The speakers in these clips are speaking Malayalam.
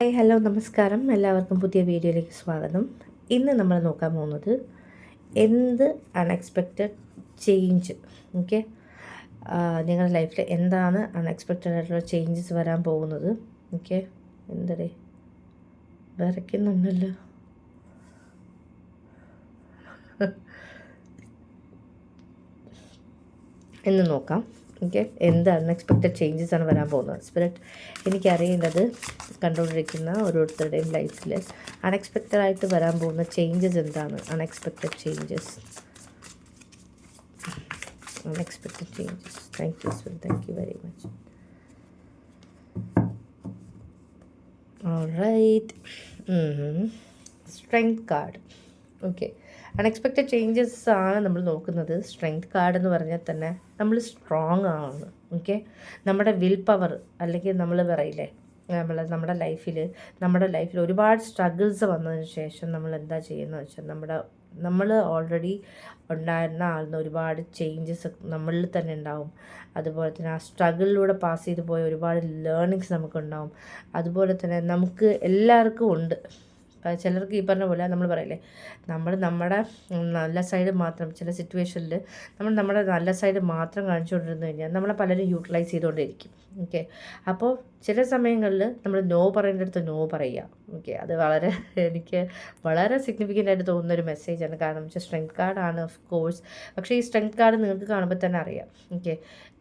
ഹായ് ഹലോ നമസ്കാരം. എല്ലാവർക്കും പുതിയ വീഡിയോയിലേക്ക് സ്വാഗതം. ഇന്ന് നമ്മൾ നോക്കാൻ പോകുന്നത് എന്ത് അൺഎക്സ്പെക്റ്റഡ് ചേഞ്ച് ഓക്കെ നിങ്ങളുടെ ലൈഫിൽ എന്താണ് അൺഎക്സ്പെക്റ്റഡ് ആയിട്ടുള്ള ചേഞ്ചസ് വരാൻ പോകുന്നത്? ഓക്കെ എന്തടേ? വിറയ്ക്കുന്നുണ്ടല്ലോ. എന്ന് നോക്കാം. ഓക്കെ എന്ത് അൺഎക്സ്പെക്റ്റഡ് ചേഞ്ചസ് ആണ് വരാൻ പോകുന്നത്. സ്പിരിറ്റ് എനിക്കറിയേണ്ടത് കണ്ടുകൊണ്ടിരിക്കുന്ന ഓരോരുത്തരുടെയും ലൈഫിൽ അൺഎക്സ്പെക്റ്റഡ് ആയിട്ട് വരാൻ പോകുന്ന ചേഞ്ചസ് എന്താണ്? Unexpected changes unexpected changes thank you spirit thank you very much right strength card okay unexpected changes ആണ് നമ്മൾ നോക്കുന്നത്. സ്ട്രെങ്ത് കാർഡ് എന്ന് പറഞ്ഞാൽ തന്നെ നമ്മൾ സ്ട്രോങ് ആണ് ഓക്കെ നമ്മുടെ വിൽ പവർ അല്ലെങ്കിൽ നമ്മൾ പറയില്ലേ നമ്മൾ നമ്മുടെ ലൈഫിൽ നമ്മുടെ ലൈഫിൽ ഒരുപാട് സ്ട്രഗിൾസ് വന്നതിന് ശേഷം നമ്മൾ എന്താ ചെയ്യുന്നത് വെച്ചാൽ നമ്മുടെ നമ്മൾ ഓൾറെഡി ഉണ്ടായിരുന്ന ആളിന് ഒരുപാട് ചേഞ്ചസ് നമ്മളിൽ തന്നെ ഉണ്ടാവും. അതുപോലെ തന്നെ ആ സ്ട്രഗിളിലൂടെ പാസ് ചെയ്ത് പോയ ഒരുപാട് ലേണിങ്സ് നമുക്കുണ്ടാവും അതുപോലെ തന്നെ നമുക്ക് എല്ലാവർക്കും ഉണ്ട്. ചിലർക്ക് ഈ പറഞ്ഞ പോലെ നമ്മൾ പറയില്ലേ നമ്മൾ നമ്മുടെ നല്ല സൈഡ് മാത്രം ചില സിറ്റുവേഷനിൽ നമ്മൾ നമ്മുടെ നല്ല സൈഡ് മാത്രം കാണിച്ചുകൊണ്ടിരുന്നു കഴിഞ്ഞാൽ നമ്മളെ പലരും യൂട്ടിലൈസ് ചെയ്തുകൊണ്ടിരിക്കും ഓക്കെ അപ്പോൾ ചില സമയങ്ങളിൽ നമ്മൾ നോ പറയേണ്ടടുത്ത് നോ പറയുക. ഓക്കെ അത് വളരെ എനിക്ക് വളരെ സിഗ്നിഫിക്കന്റ് ആയിട്ട് തോന്നുന്ന ഒരു മെസ്സേജാണ് കാരണം വെച്ചാൽ സ്ട്രെങ്ത് കാർഡാണ് ഓഫ് കോഴ്സ് പക്ഷേ ഈ സ്ട്രെങ്ത് കാർഡ് നിങ്ങൾക്ക് കാണുമ്പോൾ തന്നെ അറിയാം. ഓക്കെ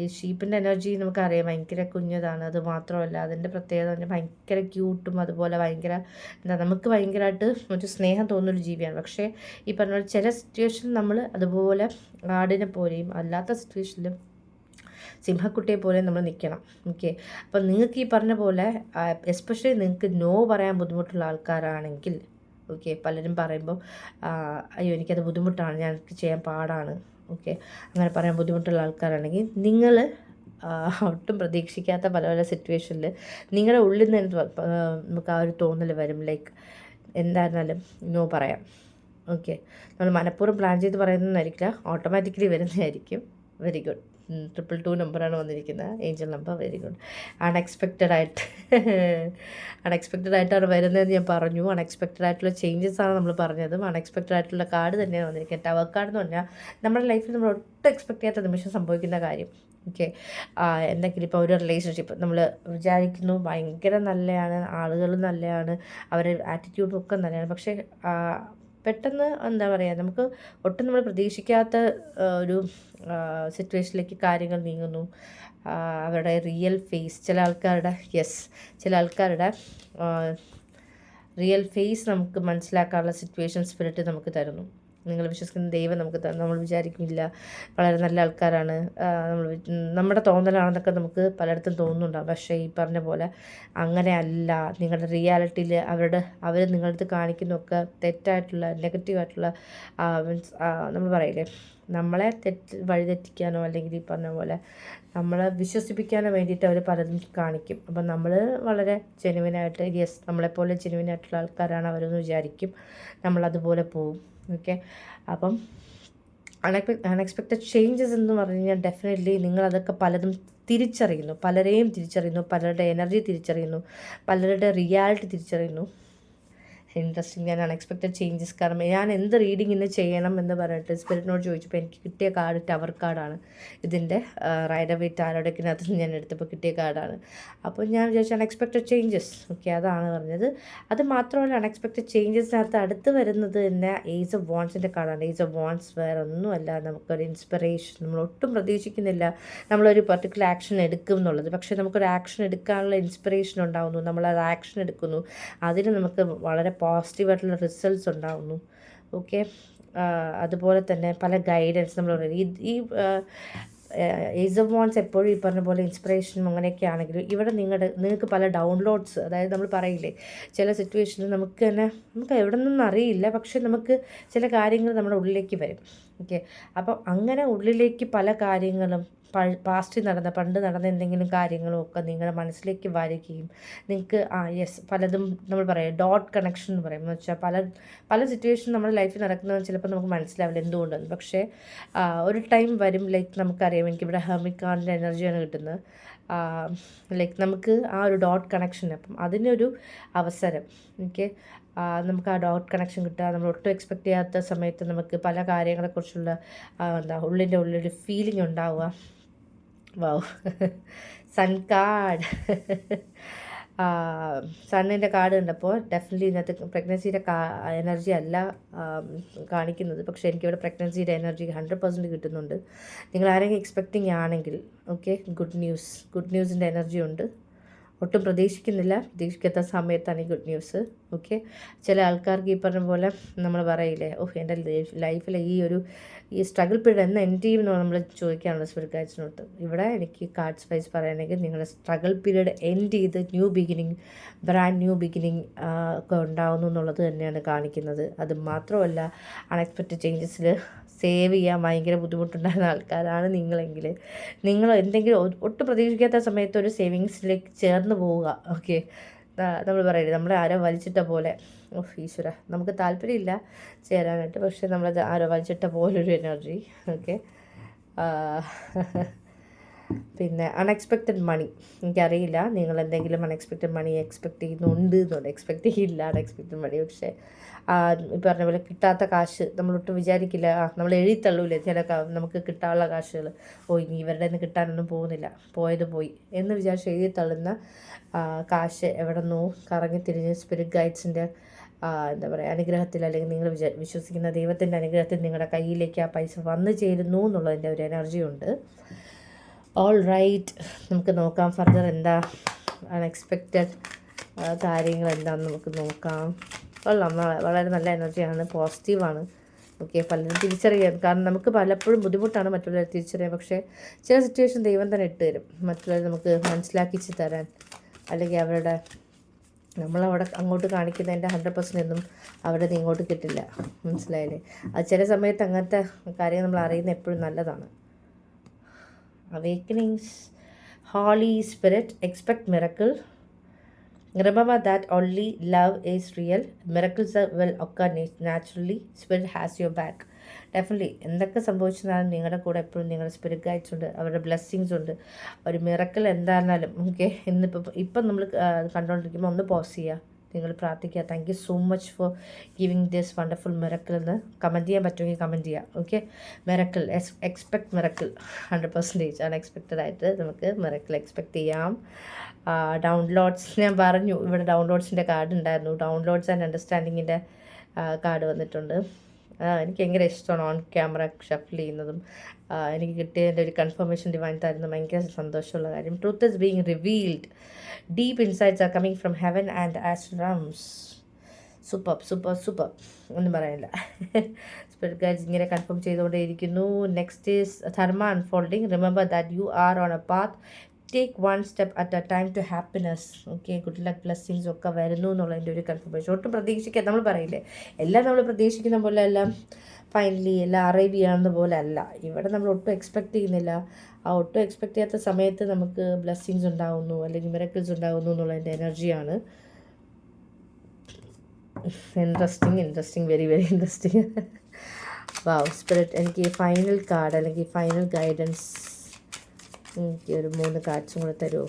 ഈ ഷീപ്പിന്റെ എനർജി നമുക്കറിയാം. ഭയങ്കര കുഞ്ഞതാണ്. അത് മാത്രമല്ല അതിന്റെ പ്രത്യേകത പറഞ്ഞാൽ ഭയങ്കര ക്യൂട്ടും അതുപോലെ ഭയങ്കര എന്താ നമുക്ക് ഭയങ്കരമായിട്ട് ഒരു സ്നേഹം തോന്നുന്നൊരു ജീവിയാണ്. പക്ഷേ ഈ പറഞ്ഞ ചില സിറ്റുവേഷനിൽ നമ്മൾ അതുപോലെ ആടിനെ പോലെയും അല്ലാത്ത സിറ്റുവേഷനിലും സിംഹക്കുട്ടിയെ പോലെ നമ്മൾ നിൽക്കണം. ഓക്കെ? അപ്പം നിങ്ങൾക്ക് ഈ പറഞ്ഞ പോലെ എസ്പെഷ്യലി നിങ്ങൾക്ക് നോ പറയാൻ ബുദ്ധിമുട്ടുള്ള ആൾക്കാരാണെങ്കിൽ ഓക്കെ? പലരും പറയുമ്പോൾ അയ്യോ എനിക്കത് ബുദ്ധിമുട്ടാണ് ഞാൻ ചെയ്യാൻ പാടാണ്. ഓക്കെ? അങ്ങനെ പറയാൻ ബുദ്ധിമുട്ടുള്ള ആൾക്കാരാണെങ്കിൽ നിങ്ങൾ ഒട്ടും പ്രതീക്ഷിക്കാത്ത പല പല സിറ്റുവേഷനിൽ നിങ്ങളുടെ ഉള്ളിൽ നിന്ന് നമുക്ക് ആ ഒരു തോന്നൽ വരും. ലൈക്ക് എന്തായിരുന്നാലും നോ പറയാം. ഓക്കെ? നമ്മൾ മനഃപൂർവം പ്ലാൻ ചെയ്ത് പറയുന്നതായിരിക്കില്ല. ഓട്ടോമാറ്റിക്കലി വരുന്നതായിരിക്കും. വെരി ഗുഡ് ട്രിപ്പിൾ ടു നമ്പറാണ് വന്നിരിക്കുന്നത്. Angel number very good unexpected ആയിട്ട്. അൺഎക്സ്പെക്റ്റഡ് ആയിട്ടാണ് വരുന്നതെന്ന് ഞാൻ പറഞ്ഞു. അൺഎക്സ്പെക്റ്റഡ് ആയിട്ടുള്ള ചേഞ്ചസ് ആണ് നമ്മൾ പറഞ്ഞതും. അൺഎക്സ്പെക്റ്റഡ് ആയിട്ടുള്ള കാർഡ് തന്നെയാണ് വന്നിരിക്കുന്നത്. ടവർ കാർഡ് എന്ന് പറഞ്ഞാൽ നമ്മുടെ ലൈഫിൽ നമ്മൾ ഒട്ടും എക്സ്പെക്ട് ചെയ്യാത്ത നിമിഷം സംഭവിക്കുന്ന കാര്യം. ഓക്കെ എന്തെങ്കിലും ഇപ്പോൾ ഒരു റിലേഷൻഷിപ്പ് നമ്മൾ വിചാരിക്കുന്നു ഭയങ്കര നല്ലതാണ് ആളുകൾ നല്ലതാണ് അവരുടെ ആറ്റിറ്റ്യൂഡും ഒക്കെ നല്ലതാണ് പക്ഷേ പെട്ടെന്ന് എന്താ പറയുക നമുക്ക് ഒട്ടും നമ്മൾ പ്രതീക്ഷിക്കാത്ത ഒരു സിറ്റുവേഷനിലേക്ക് കാര്യങ്ങൾ നീങ്ങുന്നു. അവരുടെ റിയൽ ഫേസ് ചില ആൾക്കാരുടെ യെസ് ചില ആൾക്കാരുടെ റിയൽ ഫേസ് നമുക്ക് മനസ്സിലാക്കാനുള്ള സിറ്റുവേഷൻ സ്പിരിറ്റ് നമുക്ക് തരുന്നു. നിങ്ങൾ വിശ്വസിക്കുന്ന ദൈവം നമുക്ക് നമ്മൾ വിചാരിക്കില്ല വളരെ നല്ല ആൾക്കാരാണ്. നമ്മൾ നമ്മുടെ തോന്നലാണെന്നൊക്കെ നമുക്ക് പലയിടത്തും തോന്നുന്നുണ്ടാവും. പക്ഷേ ഈ പറഞ്ഞ പോലെ അങ്ങനെ അല്ല നിങ്ങളുടെ റിയാലിറ്റിയിൽ അവരുടെ അവർ നിങ്ങളടുത്ത് കാണിക്കുന്നൊക്കെ തെറ്റായിട്ടുള്ള നെഗറ്റീവായിട്ടുള്ള മീൻസ് നമ്മൾ പറയില്ലേ? നമ്മളെ തെറ്റ് വഴിതെറ്റിക്കാനോ അല്ലെങ്കിൽ ഈ പറഞ്ഞ പോലെ നമ്മളെ വിശ്വസിപ്പിക്കാനോ വേണ്ടിയിട്ട് അവർ പലതും കാണിക്കും. അപ്പം നമ്മൾ വളരെ ജെനുവിനായിട്ട് യെസ് നമ്മളെപ്പോലെ ജെനുവിനായിട്ടുള്ള ആൾക്കാരാണ് അവരെന്ന് വിചാരിക്കും നമ്മളതുപോലെ പോവും. ഓക്കെ അപ്പം അൺഎക്സ്പെക് അൺഎക്സ്പെക്റ്റഡ് ചേഞ്ചസ് എന്ന് പറഞ്ഞു കഴിഞ്ഞാൽ ഡെഫിനറ്റ്ലി നിങ്ങളതൊക്കെ പലതും തിരിച്ചറിയുന്നു. പലരെയും തിരിച്ചറിയുന്നു. പലരുടെ എനർജി തിരിച്ചറിയുന്നു. പലരുടെ റിയാലിറ്റി തിരിച്ചറിയുന്നു. ഇൻട്രസ്റ്റിംഗ് ഞാൻ അൺഎക്സ്പെക്റ്റഡ് ചേഞ്ചസ് കാരണം ഞാൻ എന്ത് റീഡിങ് ഇന്ന് ചെയ്യണം എന്ന് പറഞ്ഞിട്ട് സ്പിരിറ്റിനോട് ചോദിച്ചപ്പോൾ എനിക്ക് കിട്ടിയ കാർഡ് ടവർ കാർഡാണ് ഇതിന്റെ റൈഡർ ആരോടൊക്കെ ടാരോഡക്കിനകത്ത് ഞാൻ എടുത്തപ്പോൾ കിട്ടിയ കാർഡാണ് അപ്പോൾ ഞാൻ വിചാരിച്ചു അൺഎക്സ്പെക്റ്റഡ് ചേഞ്ചസ് ഓക്കെ അതാണ് പറഞ്ഞത്. അത് മാത്രമല്ല അൺഎക്സ്പെക്റ്റഡ് ചേഞ്ചസിനകത്ത് അടുത്ത് വരുന്നത് തന്നെ ഏജ് ഓഫ് വോൺസിന്റെ കാർഡാണ് ഏജ് ഓഫ് വോൺസ് വേറെ ഒന്നുമല്ല. നമുക്കൊരു ഇൻസ്പിറേഷൻ നമ്മൾ ഒട്ടും പ്രതീക്ഷിക്കുന്നില്ല നമ്മളൊരു പർട്ടിക്കുലർ ആക്ഷൻ എടുക്കും എന്നുള്ളത്. പക്ഷേ നമുക്കൊരു ആക്ഷൻ എടുക്കാനുള്ള ഇൻസ്പിറേഷൻ ഉണ്ടാകുന്നു നമ്മൾ അത് ആക്ഷൻ എടുക്കുന്നു. അതിന് നമുക്ക് വളരെ പോസിറ്റീവായിട്ടുള്ള റിസൾട്ട്സ് ഉണ്ടാകുന്നു ഓക്കെ അതുപോലെ തന്നെ പല ഗൈഡൻസ് നമ്മൾ ഈ ഏസ് ഓഫ് വോൺസ് എപ്പോഴും ഈ പറഞ്ഞ പോലെ ഇൻസ്പിറേഷനും അങ്ങനെയൊക്കെ ആണെങ്കിലും ഇവിടെ നിങ്ങളുടെ നിങ്ങൾക്ക് പല ഡൗൺലോഡ്സ് അതായത് നമ്മൾ പറയില്ലേ ചില സിറ്റുവേഷനിൽ നമുക്ക് തന്നെ നമുക്ക് എവിടെ നിന്നും അറിയില്ല പക്ഷെ നമുക്ക് ചില കാര്യങ്ങൾ നമ്മുടെ ഉള്ളിലേക്ക് വരും. ഓക്കെ അപ്പം അങ്ങനെ ഉള്ളിലേക്ക് പല കാര്യങ്ങളും പാസ്റ്റിൽ നടന്ന പണ്ട് നടന്ന എന്തെങ്കിലും കാര്യങ്ങളും ഒക്കെ നിങ്ങളുടെ മനസ്സിലേക്ക് വരികയും നിങ്ങൾക്ക് ആ യെസ് പലതും നമ്മൾ പറയാം. ഡോട്ട് കണക്ഷൻ എന്ന് പറയും. എന്ന് വെച്ചാൽ പല പല സിറ്റുവേഷൻ നമ്മുടെ ലൈഫിൽ നടക്കുന്നത് ചിലപ്പോൾ നമുക്ക് മനസ്സിലാവില്ല എന്തുകൊണ്ടെന്ന്. പക്ഷേ ഒരു ടൈം വരും ലൈക്ക് നമുക്കറിയാം എനിക്ക് ഇവിടെ ഹെർമിക്കാറിന്റെ എനർജിയാണ് കിട്ടുന്നത്. ലൈക്ക് നമുക്ക് ആ ഒരു ഡോട്ട് കണക്ഷൻ അപ്പം അതിനൊരു അവസരം. എനിക്ക് നമുക്ക് ആ ഡോട്ട് കണക്ഷൻ കിട്ടുക. നമ്മൾ ഒട്ടും എക്സ്പെക്റ്റ് ചെയ്യാത്ത സമയത്ത് നമുക്ക് പല കാര്യങ്ങളെക്കുറിച്ചുള്ള എന്താ ഉള്ളിന്റെ ഉള്ളിലൊരു ഫീലിംഗ് ഉണ്ടാവുക. വാവ് സൺ കാർഡ് സണ്ണിന്റെ കാർഡ് കണ്ടപ്പോൾ ഡെഫിനറ്റ്ലി ഇതിനകത്ത് പ്രഗ്നൻസിയുടെ എനർജി അല്ല കാണിക്കുന്നത്. പക്ഷേ എനിക്കിവിടെ പ്രഗ്നൻസിയുടെ എനർജി ഹൺഡ്രഡ് പെർസെന്റ് കിട്ടുന്നുണ്ട്. നിങ്ങൾ ആരെങ്കിലും എക്സ്പെക്റ്റിംഗ് ആണെങ്കിൽ ഓക്കെ ഗുഡ് ന്യൂസ് ഗുഡ് ന്യൂസിന്റെ എനർജി ഉണ്ട്. ഒട്ടും പ്രതീക്ഷിക്കുന്നില്ല. പ്രതീക്ഷിക്കാത്ത സമയത്താണ് ഈ ഗുഡ് ന്യൂസ് ഓക്കെ ചില ആൾക്കാർക്ക് ഈ പറഞ്ഞ പോലെ നമ്മൾ പറയില്ലേ ഓഹ് എന്റെ ലൈഫിലെ ഈ ഒരു ഈ സ്ട്രഗിൾ പീരീഡ് എന്ന് എൻഡ് ചെയ്യുമെന്ന് നമ്മൾ ചോദിക്കാനുള്ള സ്പിരിറ്റ് ഗൈഡ്സിനോട്ട് ഇവിടെ എനിക്ക് കാർഡ്സ് വൈസ് പറയുകയാണെങ്കിൽ നിങ്ങളുടെ സ്ട്രഗിൾ പീരീഡ് എൻഡ് ചെയ്ത് new beginning brand new beginning ഒക്കെ ഉണ്ടാവുന്നു എന്നുള്ളത് തന്നെയാണ് കാണിക്കുന്നത്. അത് മാത്രമല്ല അൺഎക്സ്പെക്റ്റഡ് ചേഞ്ചസിൽ സേവ് ചെയ്യാൻ ഭയങ്കര ബുദ്ധിമുട്ടുണ്ടായിരുന്ന ആൾക്കാരാണ് നിങ്ങളെങ്കിൽ നിങ്ങൾ എന്തെങ്കിലും ഒട്ടും പ്രതീക്ഷിക്കാത്ത സമയത്ത് ഒരു സേവിങ്സിലേക്ക് ചേർന്ന് പോവുക. ഓക്കെ നമ്മൾ പറയുന്നത് നമ്മളെ ആരോ വലിച്ചിട്ട പോലെ. ഈശ്വര നമുക്ക് താല്പര്യമില്ല ചേരാനായിട്ട്. പക്ഷേ നമ്മളത് ആരോ വലിച്ചിട്ട പോലൊരു എനർജി ഓക്കെ പിന്നെ അൺഎക്സ്പെക്റ്റഡ് മണി എനിക്കറിയില്ല നിങ്ങൾ എന്തെങ്കിലും അൺഎക്സ്പെക്റ്റഡ് മണി എക്സ്പെക്ട് ചെയ്യുന്നുണ്ട് എന്നുണ്ട്. എക്സ്പെക്ട് ചെയ്യില്ല അൺഎക്സ്പെക്റ്റഡ് മണി പക്ഷേ ഈ പറഞ്ഞ പോലെ കിട്ടാത്ത കാശ് നമ്മളൊട്ടും വിചാരിക്കില്ല. നമ്മൾ എഴുതി തള്ളൂലേ ചില നമുക്ക് കിട്ടാനുള്ള കാശുകൾ ഓ ഇനി ഇവരുടെ നിന്ന് കിട്ടാനൊന്നും പോകുന്നില്ല. പോയത് പോയി. എന്ന് വിചാരിച്ച് എഴുതി തള്ളുന്ന കാശ് എവിടെ നിന്നോ കറങ്ങി തിരിഞ്ഞ് സ്പിരിറ്റ് ഗൈഡ്സിന്റെ എന്താ പറയുക അനുഗ്രഹത്തിൽ അല്ലെങ്കിൽ നിങ്ങൾ വിചാ വിശ്വസിക്കുന്ന ദൈവത്തിന്റെ അനുഗ്രഹത്തിൽ നിങ്ങളുടെ കയ്യിലേക്ക് ആ പൈസ വന്നു ചേരുന്നു എന്നുള്ളതിന്റെ ഒരു എനർജി ഉണ്ട്. ഓൾ റൈറ്റ് നമുക്ക് നോക്കാം. ഫർദർ എന്താ? അൺഎക്സ്പെക്റ്റഡ് കാര്യങ്ങൾ എന്താണെന്ന് നമുക്ക് നോക്കാം. കൊള്ളാം. വളരെ നല്ല എനർജിയാണ് പോസിറ്റീവാണ് ഓക്കെ പലരും തിരിച്ചറിയാൻ. കാരണം നമുക്ക് പലപ്പോഴും ബുദ്ധിമുട്ടാണ് മറ്റുള്ളവരെ തിരിച്ചറിയാൻ. പക്ഷേ ചില സിറ്റുവേഷൻ ദൈവം തന്നെ ഇട്ട് തരും. മറ്റുള്ളവരെ നമുക്ക് മനസ്സിലാക്കിച്ച് തരാൻ. അല്ലെങ്കിൽ അവരുടെ നമ്മളവിടെ അങ്ങോട്ട് കാണിക്കുന്നതിന്റെ ഹൺഡ്രഡ് പെർസെന്റ് ഒന്നും അവിടെ നിന്ന് ഇങ്ങോട്ട് കിട്ടില്ല. മനസ്സിലായില്ലേ? അത് ചില സമയത്ത് അങ്ങനത്തെ കാര്യങ്ങൾ നമ്മൾ അറിയുന്നത് എപ്പോഴും നല്ലതാണ്. Awakenings holy spirit expect miracle Remember that only love is real. Miracles will occur naturally. Spirit has your back. Definitely എന്തൊക്കെ സംഭവിച്ചതാലും നിങ്ങളുടെ കൂടെ എപ്പോഴും നിങ്ങളുടെ സ്പിരിറ്റ് ഗൈഡ്സ് ഉണ്ട് അവരുടെ ബ്ലെസ്സിങ്സ് ഉണ്ട് ഒരു മിറക്കൽ എന്തായിരുന്നാലും ഓക്കെ ഇന്നിപ്പോൾ ഇപ്പം നമ്മൾ കണ്ടുകൊണ്ടിരിക്കുമ്പോൾ ഒന്ന് പോസ് ചെയ്യുക നിങ്ങൾ പ്രാർത്ഥിക്കുക. Thank you so much for giving this wonderful miracle എന്ന് കമന്റ് ചെയ്യാൻ പറ്റുമെങ്കിൽ കമന്റ് ചെയ്യുക okay miracle expect miracle hundred percentage unexpected ആയിട്ട് നമുക്ക് മിറക്കിൾ എക്സ്പെക്റ്റ് ചെയ്യാം. ഡൗൺലോഡ്സ് ഞാൻ പറഞ്ഞു. ഇവിടെ ഡൗൺലോഡ്സിന്റെ കാർഡ് ഉണ്ടായിരുന്നു. ഡൗൺലോഡ്സ് ആൻഡ് അണ്ടർസ്റ്റാൻഡിങ്ങിന്റെ കാർഡ് വന്നിട്ടുണ്ട്. എനിക്ക് ഭയങ്കര ഇഷ്ടമാണ് ഓൺ ക്യാമറ ഷഫിൽ ചെയ്യുന്നതും. എനിക്ക് കിട്ടിയതിന്റെ ഒരു കൺഫർമേഷൻ ഡിവൈൻ തരുന്ന ഭയങ്കര സന്തോഷമുള്ള കാര്യം. Truth is being revealed deep insights are coming from heaven and ആസ്ട്രംസ് super super super ഒന്നും പറയാനില്ല. സ്പിരിറ്റ് ഗൈഡ്സ് ഇങ്ങനെ confirm ചെയ്തുകൊണ്ടേയിരിക്കുന്നു. Next is dharma unfolding remember that you are on a path take one step at a time to happiness okay good luck blessings ഒക്കെ വരുന്നു എന്നുള്ളതിന്റെ ഒരു കൺഫർമേഷൻ ഒട്ടും പ്രതീക്ഷിക്കാൻ നമ്മൾ പറയില്ലേ? എല്ലാം നമ്മൾ പ്രതീക്ഷിക്കുന്ന പോലെ എല്ലാം ഫൈനലി എല്ലാം അറൈവ് ചെയ്യാവുന്ന പോലെ അല്ല ഇവിടെ നമ്മൾ ഒട്ടും എക്സ്പെക്റ്റ് ചെയ്യുന്നില്ല. ആ ഒട്ടും എക്സ്പെക്റ്റ് ചെയ്യാത്ത സമയത്ത് നമുക്ക് ബ്ലെസ്സിങ്സ് ഉണ്ടാകുന്നു അല്ലെങ്കിൽ മിറക്കിൾസ് ഉണ്ടാകുന്നു എന്നുള്ളതിന്റെ എനർജിയാണ് interesting interesting very very interesting wow spirit എനിക്ക് ഫൈനൽ കാർഡ് അല്ലെങ്കിൽ ഫൈനൽ ഗൈഡൻസ് എനിക്ക് ഒരു മൂന്ന് കാർഡ്സും കൂടെ തരുമോ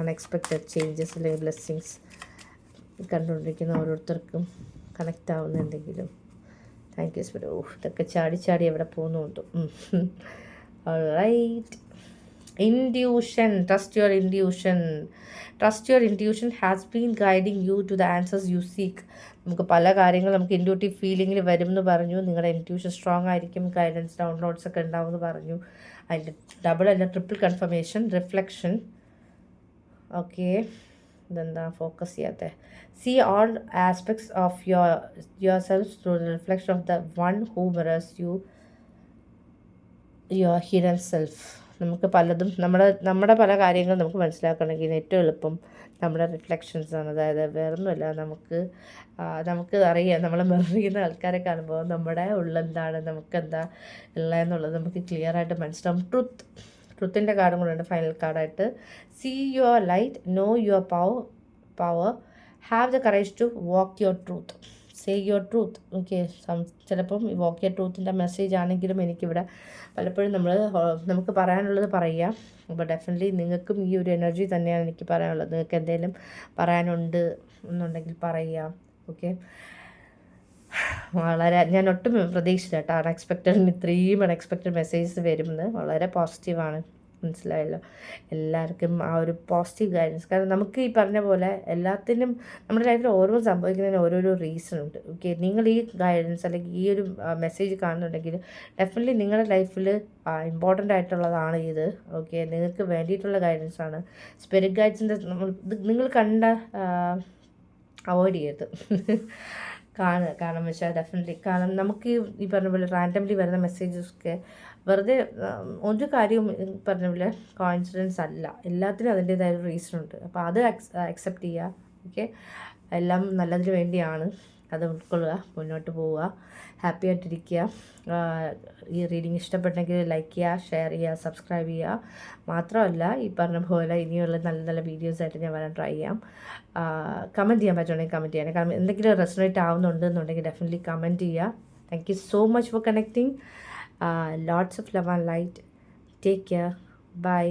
അൺഎക്സ്പെക്റ്റഡ് ചേഞ്ചസ് അല്ലെങ്കിൽ ബ്ലെസ്സിങ്സ് കണ്ടുകൊണ്ടിരിക്കുന്ന ഓരോരുത്തർക്കും കണക്റ്റ് ആവുന്ന എന്തെങ്കിലും. താങ്ക് യു സ്പിരി ഓ ഇതൊക്കെ ചാടി ചാടി എവിടെ പോകുന്നുണ്ടോ. Right intuition trust your intuition trust your intuition has been guiding you to the answers you seek നമുക്ക് പല കാര്യങ്ങളും നമുക്ക് ഇൻഡ്യൂട്ടീവ് ഫീലിംഗിൽ വരും എന്ന് പറഞ്ഞു. നിങ്ങളുടെ ഇൻഡ്യൂഷൻ സ്ട്രോങ് ആയിരിക്കും. ഗൈഡൻസ് ഡൗൺലോഡ്സ് ഒക്കെ ഉണ്ടാവും എന്ന് പറഞ്ഞു. അതിന്റെ ഡബിൾ അല്ല ട്രിപ്പിൾ കൺഫർമേഷൻ റിഫ്ലക്ഷൻ ഓക്കെ ഇതെന്താ ഫോക്കസ് ചെയ്യാത്ത? See all aspects of your your self through reflection of the one who mirrors you your hidden self നമുക്ക് പലതും നമ്മുടെ നമ്മുടെ പല കാര്യങ്ങളും നമുക്ക് മനസ്സിലാക്കണമെങ്കിൽ ഏറ്റവും എളുപ്പം നമ്മുടെ റിഫ്ലക്ഷൻസ് ആണ്. അതായത് വേറൊന്നുമല്ല നമുക്ക് നമുക്ക് അറിയാം നമ്മളെ മെറിയുന്ന ആൾക്കാരെ കാണുമ്പോൾ നമ്മുടെ ഉള്ളെന്താണ് നമുക്ക് എന്താ ഉള്ളതെന്നുള്ളത് നമുക്ക് ക്ലിയർ ആയിട്ട് മനസ്സിലാവും. ട്രൂത്ത് ട്രുത്തിന്റെ കാർഡും കൂടെ ഉണ്ട്. Final കാർഡായിട്ട് see your light know your power power have the courage to walk your truth say your truth okay ചിലപ്പം യുവർ ട്രൂത്തിന്റെ മെസ്സേജ് ആണെങ്കിലും എനിക്കിവിടെ പലപ്പോഴും നമ്മൾ നമുക്ക് പറയാനുള്ളത് പറയുക അപ്പോൾ ഡെഫിനറ്റ്ലി നിങ്ങൾക്കും ഈ ഒരു എനർജി തന്നെയാണ് എനിക്ക് പറയാനുള്ളത്. നിങ്ങൾക്ക് എന്തെങ്കിലും പറയാനുണ്ട് എന്നുണ്ടെങ്കിൽ പറയുക ഓക്കെ വളരെ ഞാൻ ഒട്ടും പ്രതീക്ഷിച്ചില്ല കേട്ടോ. അൺഎക്സ്പെക്റ്റഡ് ഇത്രയും അൺഎക്സ്പെക്റ്റഡ് മെസ്സേജസ് വരുമെന്ന്. വളരെ പോസിറ്റീവാണ് മനസ്സിലായല്ലോ. എല്ലാവർക്കും ആ ഒരു പോസിറ്റീവ് ഗൈഡൻസ് കാരണം നമുക്ക് ഈ പറഞ്ഞ പോലെ എല്ലാത്തിനും നമ്മുടെ ലൈഫിൽ ഓരോ സംഭവിക്കുന്നതിന് ഓരോരോ റീസൺ ഉണ്ട്. ഓക്കെ നിങ്ങൾ ഈ ഗൈഡൻസ് അല്ലെങ്കിൽ ഈ ഒരു മെസ്സേജ് കാണുന്നുണ്ടെങ്കിൽ ഡെഫിനറ്റ്ലി നിങ്ങളുടെ ലൈഫിൽ ഇമ്പോർട്ടന്റ് ആയിട്ടുള്ളതാണ് ഇത്. ഓക്കെ നിങ്ങൾക്ക് വേണ്ടിയിട്ടുള്ള ഗൈഡൻസ് ആണ്. സ്പിരിറ്റ് ഗൈഡ്സിന്റെ നമ്മൾ നിങ്ങൾ കണ്ട അവോയ്ഡ് ചെയ്യരുത്. കാണുക. കാരണം വെച്ചാൽ ഡെഫിനറ്റ്ലി കാരണം നമുക്ക് ഈ- പറഞ്ഞ പോലെ റാൻഡംലി വരുന്ന മെസ്സേജസൊക്കെ വെറുതെ ഒരു കാര്യവും പറഞ്ഞ പോലെ കോൺഫിഡൻസ് അല്ല. എല്ലാത്തിനും ഒരു റീസൺ ഉണ്ട്. അപ്പോൾ അത് അക്സെപ്റ്റ് ചെയ്യുക. ഓക്കെ എല്ലാം നല്ലതിന് വേണ്ടിയാണ്. അത് ഉൾക്കൊള്ളുക മുന്നോട്ട് പോവുക ഹാപ്പി ആയിട്ടിരിക്കുക. ഈ റീഡിങ് ഇഷ്ടപ്പെട്ടെങ്കിൽ ലൈക്ക് ചെയ്യുക ഷെയർ ചെയ്യുക സബ്സ്ക്രൈബ് ചെയ്യുക. മാത്രമല്ല ഈ പറഞ്ഞ പോലെ ഇനിയുള്ള നല്ല നല്ല വീഡിയോസ് ആയിട്ട് ഞാൻ വരാൻ ട്രൈ ചെയ്യാം. കമന്റ് ചെയ്യാൻ പറ്റുകയാണെങ്കിൽ കമന്റ് ചെയ്യാൻ കാരണം എന്തെങ്കിലും റെസണേറ്റ് ആവുന്നുണ്ട് എന്നുണ്ടെങ്കിൽ ഡെഫിനറ്റ്ലി കമന്റ് ചെയ്യുക. Thank you so much for connecting lots of love and light take care bye